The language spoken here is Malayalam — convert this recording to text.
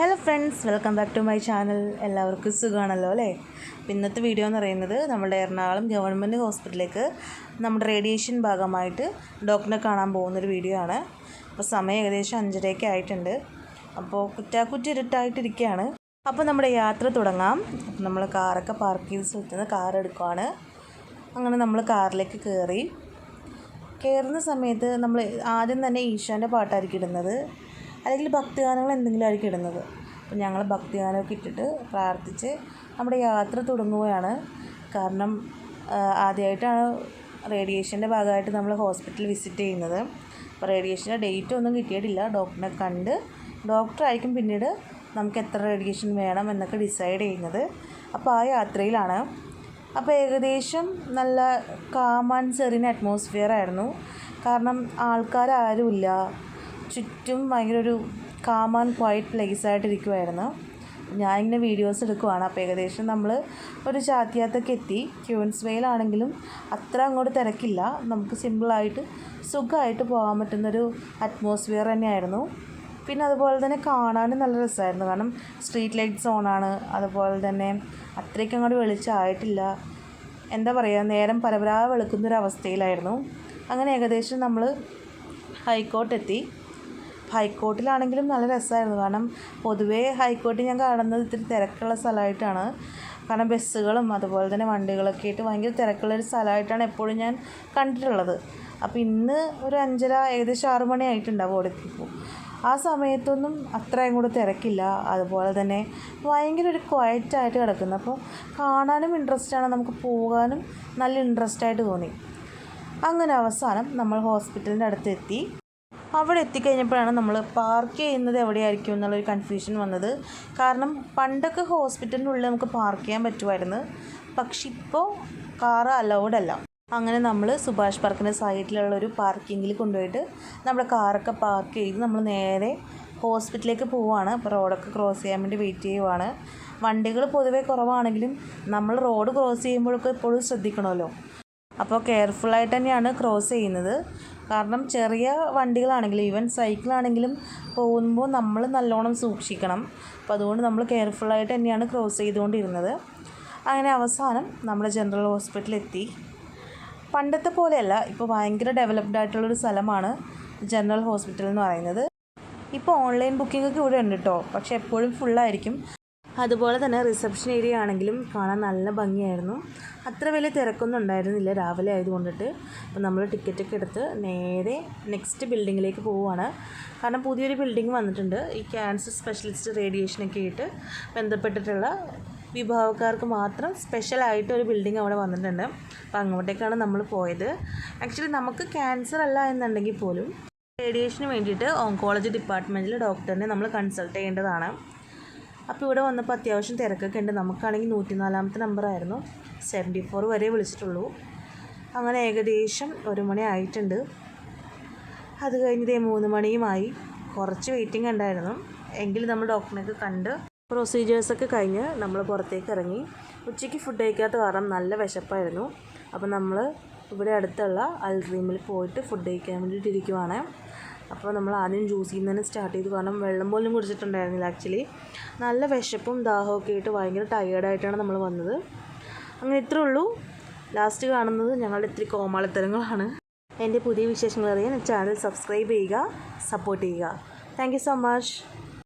Hello friends welcome back to my channel എല്ലാവർക്കും സുഖമാണല്ലോ അല്ലേ? ഇന്നത്തെ വീഡിയോ എന്ന് പറയുന്നത് നമ്മുടെ എറണാകുളം ഗവൺമെന്റ് ഹോസ്പിറ്റലിലേക്ക് നമ്മുടെ റേഡിയേഷൻ ഭാഗമായിട്ട് ഡോക്ടറിനെ കാണാൻ പോകുന്നൊരു വീഡിയോ ആണ്. അപ്പോൾ സമയം ഏകദേശം അഞ്ചരയൊക്കെ ആയിട്ടുണ്ട്. അപ്പോൾ കുറ്റാക്കുറ്റി ഇരുട്ടായിട്ടിരിക്കുകയാണ്. അപ്പോൾ നമ്മുടെ യാത്ര തുടങ്ങാം. അപ്പോൾ നമ്മൾ കാറൊക്കെ പാർക്ക് ചെയ്ത് സ്ഥലത്തുനിന്ന് കാർ എടുക്കുവാണ്. അങ്ങനെ നമ്മൾ കാറിലേക്ക് കയറി കയറുന്ന സമയത്ത് നമ്മൾ ആദ്യം തന്നെ ഈശോന്റെ പാട്ടായിരിക്കും ഇടുന്നത്. അല്ലെങ്കിൽ ഭക്തിഗാനങ്ങൾ എന്തെങ്കിലും ആയിരിക്കും ഇടുന്നത്. അപ്പം ഞങ്ങൾ ഭക്തിഗാനമൊക്കെ ഇട്ടിട്ട് പ്രാർത്ഥിച്ച് നമ്മുടെ യാത്ര തുടങ്ങുകയാണ്. കാരണം ആദ്യമായിട്ടാണ് റേഡിയേഷന്റെ ഭാഗമായിട്ട് നമ്മൾ ഹോസ്പിറ്റൽ വിസിറ്റ് ചെയ്യുന്നത്. അപ്പോൾ റേഡിയേഷന്റെ ഡേറ്റ് ഒന്നും കിട്ടിയിട്ടില്ല. ഡോക്ടറിനെ കണ്ട് ഡോക്ടറായിരിക്കും പിന്നീട് നമുക്ക് എത്ര റേഡിയേഷൻ വേണം എന്നൊക്കെ ഡിസൈഡ് ചെയ്യുന്നത്. അപ്പോൾ ആ യാത്രയിലാണ്. അപ്പോൾ ഏകദേശം നല്ല കാം ആൻഡ് അറ്റ്മോസ്ഫിയർ ആയിരുന്നു. കാരണം ആൾക്കാരാരുമില്ല. ചുറ്റും ഭയങ്കര ഒരു കാം ആൻഡ് ക്വയറ്റ് പ്ലേസ് ഞാൻ ഞാനിങ്ങനെ വീഡിയോസ് എടുക്കുവാണ്. അപ്പോൾ ഏകദേശം നമ്മൾ ഒരു ചാത്തിയാത്തൊക്കെ എത്തി. ക്യൂൻസ് വെയിലാണെങ്കിലും അത്ര അങ്ങോട്ട് തിരക്കില്ല. നമുക്ക് സിമ്പിളായിട്ട് സുഖമായിട്ട് പോകാൻ പറ്റുന്നൊരു അറ്റ്മോസ്ഫിയർ തന്നെയായിരുന്നു. പിന്നെ അതുപോലെ തന്നെ കാണാനും നല്ല രസമായിരുന്നു. കാരണം സ്ട്രീറ്റ് ലൈറ്റ്സ് ഓണാണ് അതുപോലെ തന്നെ അത്രയ്ക്ക് അങ്ങോട്ട് വെളിച്ചമായിട്ടില്ല എന്താ പറയുക നേരം പരപരാ വെളുക്കുന്നൊരവസ്ഥയിലായിരുന്നു. അങ്ങനെ ഏകദേശം നമ്മൾ ഹൈക്കോർട്ട് എത്തി ഹൈക്കോർട്ടിലാണെങ്കിലും നല്ല രസമായിരുന്നു. കാരണം പൊതുവേ ഹൈക്കോർട്ട് ഞാൻ കാണുന്നത് ഇത്തിരി തിരക്കുള്ള സ്ഥലമായിട്ടാണ്. കാരണം ബസ്സുകളും അതുപോലെ തന്നെ വണ്ടികളൊക്കെ ആയിട്ട് ഭയങ്കര തിരക്കുള്ളൊരു സ്ഥലമായിട്ടാണ് എപ്പോഴും ഞാൻ കണ്ടിട്ടുള്ളത്. അപ്പോൾ ഇന്ന് ഒരു അഞ്ചര ഏകദേശം ആറു മണി ആയിട്ടുണ്ടാവും എത്തിയപ്പോൾ. ആ സമയത്തൊന്നും അത്രയും കൂടെ തിരക്കില്ല. അതുപോലെ തന്നെ ഭയങ്കര ഒരു ക്വയറ്റായിട്ട് കിടക്കുന്നു. അപ്പോൾ കാണാനും ഇൻട്രസ്റ്റ് ആണ്. നമുക്ക് പോകാനും നല്ല ഇൻട്രസ്റ്റ് ആയിട്ട് തോന്നി. അങ്ങനെ അവസാനം നമ്മൾ ഹോസ്പിറ്റലിന്റെ അടുത്ത് എത്തി. അവിടെ എത്തിക്കഴിഞ്ഞപ്പോഴാണ് നമ്മൾ പാർക്ക് ചെയ്യുന്നത് എവിടെയായിരിക്കും എന്നുള്ളൊരു കൺഫ്യൂഷൻ വന്നത്. കാരണം പണ്ടൊക്കെ ഹോസ്പിറ്റലിനുള്ളിൽ നമുക്ക് പാർക്ക് ചെയ്യാൻ പറ്റുമായിരുന്നു. പക്ഷെ ഇപ്പോൾ കാറ് അലൗഡ് അല്ല. അങ്ങനെ നമ്മൾ സുഭാഷ് പാർക്കിന്റെ സൈഡിലുള്ള ഒരു പാർക്കിങ്ങിൽ കൊണ്ടുപോയിട്ട് നമ്മുടെ കാറൊക്കെ പാർക്ക് ചെയ്ത് നമ്മൾ നേരെ ഹോസ്പിറ്റലിലേക്ക് പോവുകയാണ് അപ്പോൾ റോഡൊക്കെ ക്രോസ് ചെയ്യാൻ വേണ്ടി വെയിറ്റ് ചെയ്യുവാണ്. വണ്ടികൾ പൊതുവേ കുറവാണെങ്കിലും നമ്മൾ റോഡ് ക്രോസ് ചെയ്യുമ്പോഴൊക്കെ എപ്പോഴും ശ്രദ്ധിക്കണമല്ലോ. അപ്പോൾ കെയർഫുള്ളായിട്ട് തന്നെയാണ് ക്രോസ് ചെയ്യുന്നത്. കാരണം ചെറിയ വണ്ടികളാണെങ്കിലും ഈവൻ സൈക്കിളാണെങ്കിലും പോകുമ്പോൾ നമ്മൾ നല്ലോണം സൂക്ഷിക്കണം. അപ്പോൾ അതുകൊണ്ട് നമ്മൾ കെയർഫുള്ളായിട്ട് തന്നെയാണ് ക്രോസ് ചെയ്തുകൊണ്ടിരുന്നത്. അങ്ങനെ അവസാനം നമ്മുടെ ജനറൽ ഹോസ്പിറ്റലെത്തി പണ്ടത്തെ പോലെയല്ല ഇപ്പോൾ ഭയങ്കര ഡെവലപ്ഡ് ആയിട്ടുള്ളൊരു സ്ഥലമാണ് ജനറൽ ഹോസ്പിറ്റൽ എന്ന് പറയുന്നത്. ഇപ്പോൾ ഓൺലൈൻ ബുക്കിംഗ് ഒക്കെ ഇവിടെ ഉണ്ട് കേട്ടോ പക്ഷേ എപ്പോഴും ഫുള്ളായിരിക്കും അതുപോലെ തന്നെ റിസപ്ഷൻ ഏരിയ ആണെങ്കിലും കാണാൻ നല്ല ഭംഗിയായിരുന്നു. അത്ര വലിയ തിരക്കൊന്നും ഉണ്ടായിരുന്നില്ല. രാവിലെ ആയതുകൊണ്ടിട്ട് അപ്പോൾ നമ്മൾ ടിക്കറ്റൊക്കെ എടുത്ത് നേരെ നെക്സ്റ്റ് ബിൽഡിങ്ങിലേക്ക് പോവുകയാണ്. കാരണം പുതിയൊരു ബിൽഡിംഗ് വന്നിട്ടുണ്ട്. ഈ ക്യാൻസർ സ്പെഷ്യലിസ്റ്റ് റേഡിയേഷനൊക്കെ ആയിട്ട് ബന്ധപ്പെട്ടിട്ടുള്ള വിഭാഗക്കാർക്ക് മാത്രം സ്പെഷ്യലായിട്ട് ഒരു ബിൽഡിംഗ് അവിടെ വന്നിട്ടുണ്ട്. അപ്പോൾ അങ്ങോട്ടേക്കാണ് നമ്മൾ പോയത്. ആക്ച്വലി നമുക്ക് ക്യാൻസർ അല്ല എന്നുണ്ടെങ്കിൽ പോലും റേഡിയേഷന് വേണ്ടിയിട്ട് ഓങ്കോളജി ഡിപ്പാർട്ട്മെന്റിൽ ഡോക്ടറിനെ നമ്മൾ കൺസൾട്ട് ചെയ്യേണ്ടതാണ്. അപ്പോൾ ഇവിടെ വന്നപ്പോൾ അത്യാവശ്യം തിരക്കൊക്കെ ഉണ്ട്. നമുക്കാണെങ്കിൽ നൂറ്റി നാലാമത്തെ നമ്പറായിരുന്നു സെവന്റി ഫോർ വരെ വിളിച്ചിട്ടുള്ളൂ. അങ്ങനെ ഏകദേശം ഒരു മണി ആയിട്ടുണ്ട്. അത് കഴിഞ്ഞതേ മൂന്ന് മണിയുമായി. കുറച്ച് വെയിറ്റിംഗ് ഉണ്ടായിരുന്നു. എങ്കിൽ നമ്മൾ ഡോക്ടറിനൊക്കെ കണ്ട് പ്രൊസീജിയേഴ്സൊക്കെ കഴിഞ്ഞ് നമ്മൾ പുറത്തേക്ക് ഇറങ്ങി. ഉച്ചയ്ക്ക് ഫുഡ് കഴിക്കാത്ത കാരണം നല്ല വിശപ്പായിരുന്നു. അപ്പോൾ നമ്മൾ ഇവിടെ അടുത്തുള്ള അൽഡ്രീമിൽ പോയിട്ട് ഫുഡ് കഴിക്കാൻ വേണ്ടിയിട്ട് ഇരിക്കുവാണ്. അപ്പോൾ നമ്മൾ ആദ്യം ജ്യൂസിൽ നിന്ന് തന്നെ സ്റ്റാർട്ട് ചെയ്തു. കാരണം വെള്ളം പോലും കുടിച്ചിട്ടുണ്ടായിരുന്നില്ല ആക്ച്വലി നല്ല വിശപ്പും ദാഹമൊക്കെ ആയിട്ട് ഭയങ്കര ടയേർഡായിട്ടാണ് നമ്മൾ വന്നത്. അങ്ങനെ ഇത്രേ ഉള്ളൂ. ലാസ്റ്റ് കാണുന്നത് ഞങ്ങളുടെ ഇത്തിരി കോമാളിത്തരങ്ങളാണ്. എന്റെ പുതിയ വിശേഷങ്ങൾ അറിയാൻ ചാനൽ സബ്സ്ക്രൈബ് ചെയ്യുക സപ്പോർട്ട് ചെയ്യുക. Thank so much